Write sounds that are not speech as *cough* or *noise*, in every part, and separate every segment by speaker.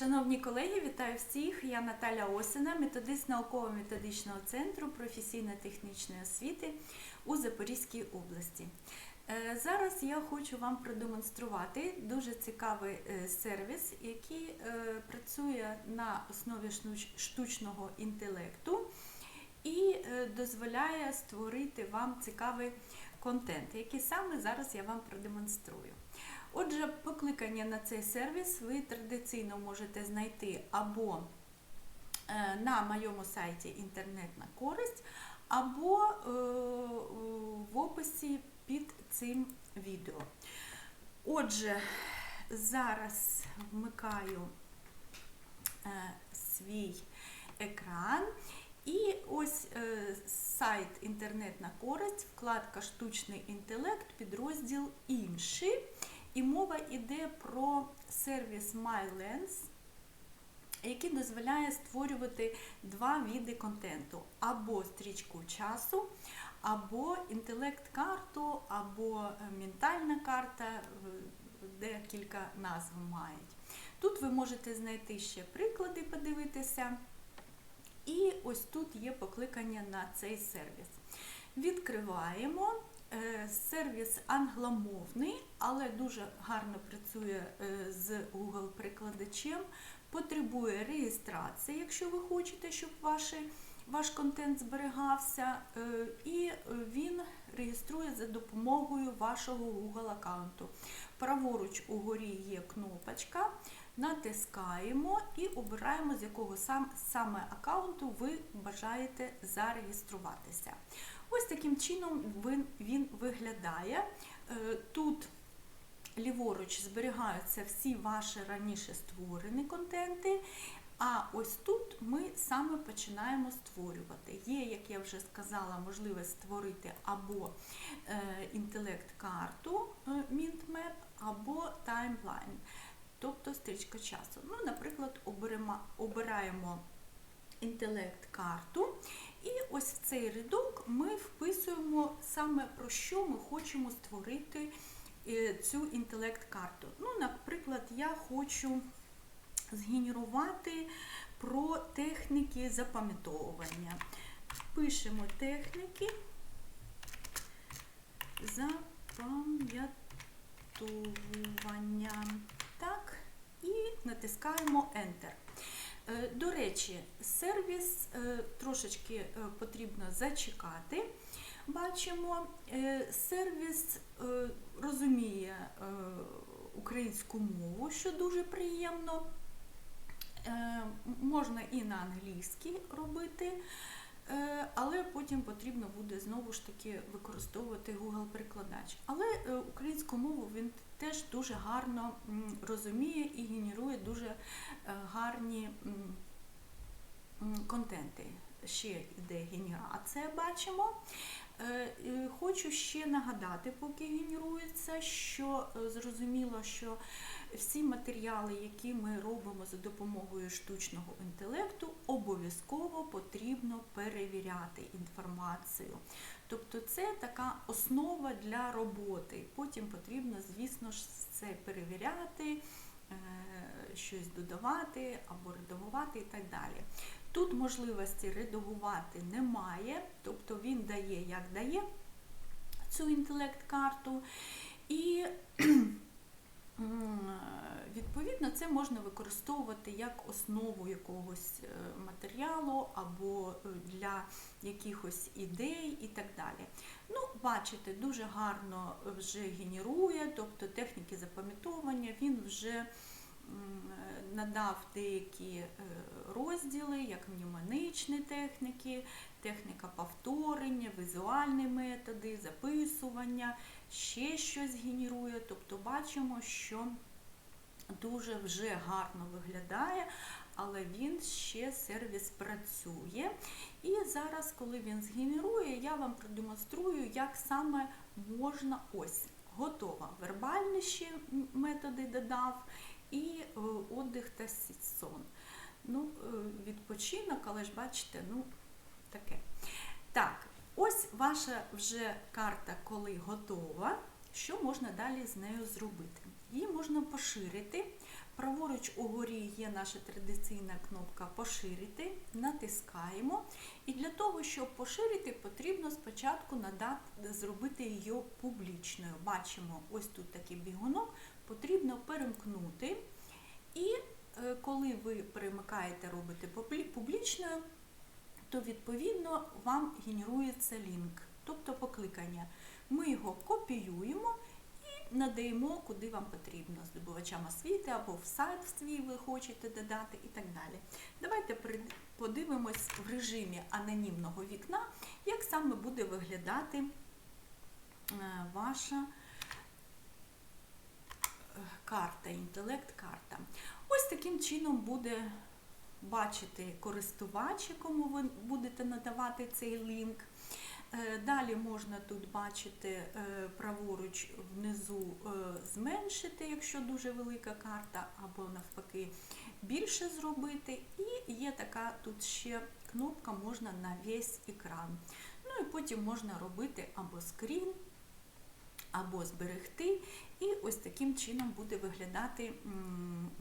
Speaker 1: Шановні колеги, вітаю всіх! Я Наталя Осина, методист науково-методичного центру професійно-технічної освіти у Запорізькій області. Е, Зараз я хочу вам продемонструвати дуже цікавий е, сервіс, який е, працює на основі штучного інтелекту і дозволяє створити вам цікавий контент, який саме зараз я вам продемонструю. Отже, покликання на цей сервіс ви традиційно можете знайти або е, на моєму сайті Інтернет на користь, або е, в описі під цим відео. Отже, зараз вмикаю е, свій екран. І ось сайт Інтернет на користь, вкладка Штучний інтелект, підрозділ інший. І мова йде про сервіс MyLens, який дозволяє створювати два види контенту: або стрічку часу, або інтелект-карту, або е, ментальна карта, е, декілька назв мають. Тут ви можете знайти ще приклади, подивитися. І ось тут є покликання на цей сервіс. Відкриваємо. Е, Сервіс англомовний, але дуже гарно працює е, з Google-прикладачем. Потребує реєстрації, якщо ви хочете, щоб ваші, ваш контент зберігався. е, І він реєструє за допомогою вашого Google аккаунту. Праворуч угорі є кнопочка. Натискаємо і обираємо, з якого сам, саме аккаунту ви бажаєте зареєструватися. Ось таким чином він, він виглядає. Е, Тут ліворуч зберігаються всі ваші раніше створені контенти. А ось тут ми саме починаємо створювати. Є, як я вже сказала, можливість створити або е, інтелект-карту е, MintMap, або таймлайн, тобто стрічка часу. Ну, Наприклад, оберемо, обираємо інтелект-карту. І ось в цей рядок ми вписуємо саме про що ми хочемо створити е, цю інтелект-карту. Ну, наприклад, я хочу згенерувати про техніки запам'ятовування. Пишемо техніки запам'ятовування. Так, і натискаємо Enter. Е, До речі, сервіс е, трошечки е, потрібно зачекати. Бачимо, сервіс розуміє українську мову, що дуже приємно. Можна і на англійській робити, але потім потрібно буде знову ж таки використовувати Google-перекладач. Але е, українську мову він теж дуже гарно розуміє і генерує дуже е, гарні контенти. Ще йде генерація, бачимо. Е, Хочу ще нагадати, поки генерується, що е, зрозуміло, що всі матеріали, які ми робимо за допомогою штучного інтелекту, обов'язково потрібно перевіряти інформацію. Тобто це така основа для роботи. Потім потрібно, звісно ж, це перевіряти, е, щось додавати або редагувати і так далі. Тут можливості редагувати немає, тобто він дає, як дає цю інтелект-карту. І *clears throat* відповідно це можна використовувати як основу якогось е, матеріалу або е, для якихось ідей і так далі. Ну, бачите, дуже гарно вже генерує, тобто техніки запам'ятовування, він вже надав деякі е, розділи, як мнемонічні техніки, техніка повторення, візуальні методи, записування, ще щось генерує. Тобто бачимо, що дуже вже гарно виглядає, але він ще сервіс працює. І зараз, коли він згенерує, я вам продемонструю, як саме можна ось готова. Вербальні ще методи додав і е, отдих та сон. Ну, е, відпочинок, але ж бачите, ну таке. Так, ось ваша вже карта, коли готова. Що можна далі з нею зробити? Її можна поширити праворуч угорі є наша традиційна кнопка Поширити, натискаємо. І для того, щоб поширити, потрібно спочатку надати, зробити її публічною. Бачимо, ось тут такий бігунок, потрібно перемкнути. І е, коли ви перемикаєте, робите публічною, то відповідно вам генерується лінк, тобто покликання. Ми його копіюємо надаємо, куди вам потрібно, здобувачам освіти або в сайт свій ви хочете додати і так далі. Давайте подивимось в режимі анонімного вікна, як саме буде виглядати е, ваша е, карта, інтелект-карта. Ось таким чином буде бачити користувач, якому ви будете надавати цей лінк. Е, Далі можна тут бачити е, праворуч внизу е, зменшити, якщо дуже велика карта, або навпаки більше зробити. І є така тут ще кнопка можна на весь екран. Ну і потім можна робити або скрін, або зберегти. І ось таким чином буде виглядати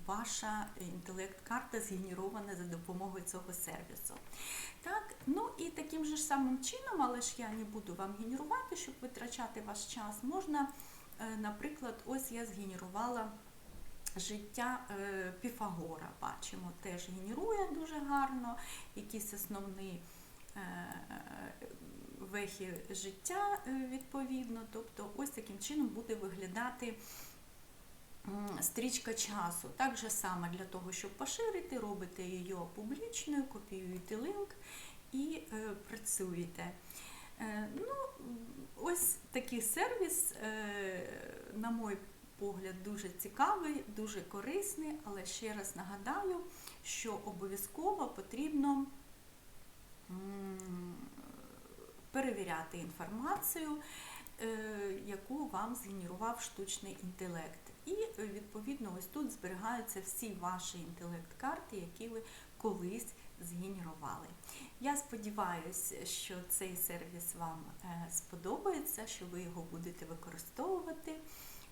Speaker 1: ваша інтелект-карта, згенерована за допомогою цього сервісу. Так, ну і таким же самим чином, але ж я не буду вам генерувати, щоб витрачати ваш час. Можна, е, наприклад, ось я згенерувала життя е, Піфагора. Бачимо, теж генерує дуже гарно якісь основні е, вехи життя е, відповідно. Тобто ось таким чином буде виглядати стрічка часу. Так же саме для того, щоб поширити, робите її публічною, копіюєте линк і е, працюєте. Е, ну, ось такий сервіс, на мой погляд, дуже цікавий, дуже корисний, але ще раз нагадаю, що обов'язково потрібно перевіряти інформацію, е, яку вам згенерував штучний інтелект. І е, відповідно ось тут зберігаються всі ваші інтелект-карти, які ви колись згенерували. Я сподіваюся, що цей сервіс вам е, сподобається, що ви його будете використовувати.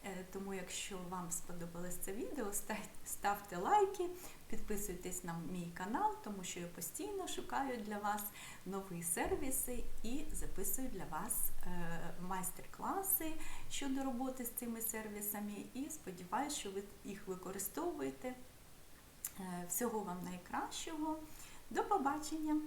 Speaker 1: Е, Тому, якщо вам сподобалось це відео, ставте лайки, підписуйтесь на мій канал, тому що я постійно шукаю для вас нові сервіси і записую для вас е, майстер-класи щодо роботи з цими сервісами. І сподіваюся, що ви їх використовуєте. Е, Всього вам найкращого. До побачення!